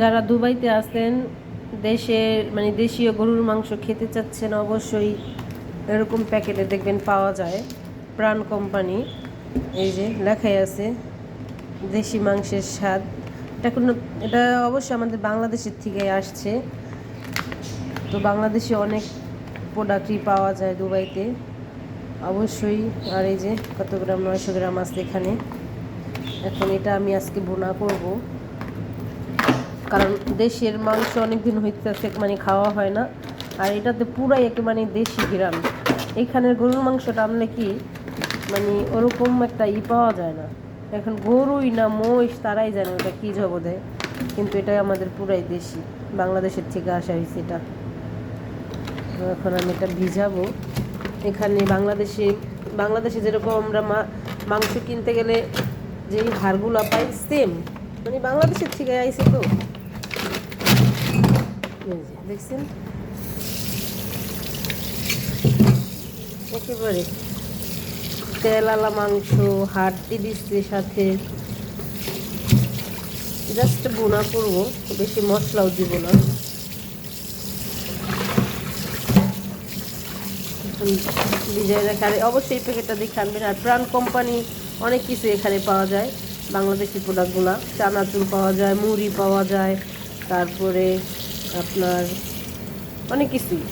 যারা দুবাইতে আছেন দেশের মানে দেশীয় গরুর মাংস খেতে চাচ্ছেন, অবশ্যই এরকম প্যাকেটে দেখবেন পাওয়া যায়। প্রাণ কোম্পানি, এই যে লেখাই আছে, দেশি মাংসের স্বাদ। এটা কোনো, এটা অবশ্যই আমাদের বাংলাদেশের থেকে আসছে। তো বাংলাদেশে অনেক প্রোডাক্টই পাওয়া যায় দুবাইতে। অবশ্যই, আর এই যে কত গ্রাম, নয়শো গ্রাম আছে এখানে। এখন এটা আমি আজকে বোনা করব। কারণ দেশের মাংস অনেক দিন হইতেছে মানে খাওয়া হয় না। আর এটাতে পুরাই একটু মানে দেশি গ্রাম এইখানের গরুর মাংসটা আনলে কি মানে ওরকম একটা ই পাওয়া যায় না। এখন গরুই না মহিষ, তারাই জানে ওটা কী জব দেয় কিন্তু এটা আমাদের পুরাই দেশি। বাংলাদেশের থেকে আসা হয়েছে এটা। এখন আমি এটা ভিজাবো। এখানে বাংলাদেশে বাংলাদেশে যেরকম আমরা মাংস কিনতে গেলে যেই হাড়গুলো পাই সেম মানে বাংলাদেশের থেকে আইছে তো। দেখছেন? একেবারে তেলালা মাংস হাড্ডি দিচ্ছে সাথে। জাস্ট বোনা করব, বেশি মশলাও দিব না। বিজয় অবশ্যই প্যাকেটটা দেখে আনবেন। আর প্রাণ কোম্পানি অনেক কিছু এখানে পাওয়া যায়। বাংলাদেশি প্রোডাক্টগুলো চানাচুর পাওয়া যায়, মুড়ি পাওয়া যায়। তারপরে আপনার অনেক কিছুই।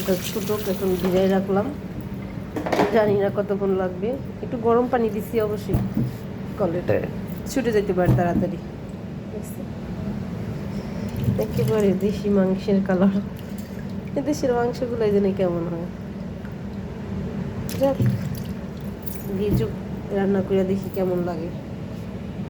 এটা ছোটো এখন ভিজাই রাখলাম। জানি না কতক্ষণ লাগবে। একটু গরম পানি দিছি অবশ্যই। কলেটা ছুটে যেতে পারে তাড়াতাড়ি। একেবারে দেশি মাংসের কালার। দেশের মাংসগুলো এই জন্য কেমন হয়। যাক ভিজুক রান্না করে দেখি কেমন লাগে।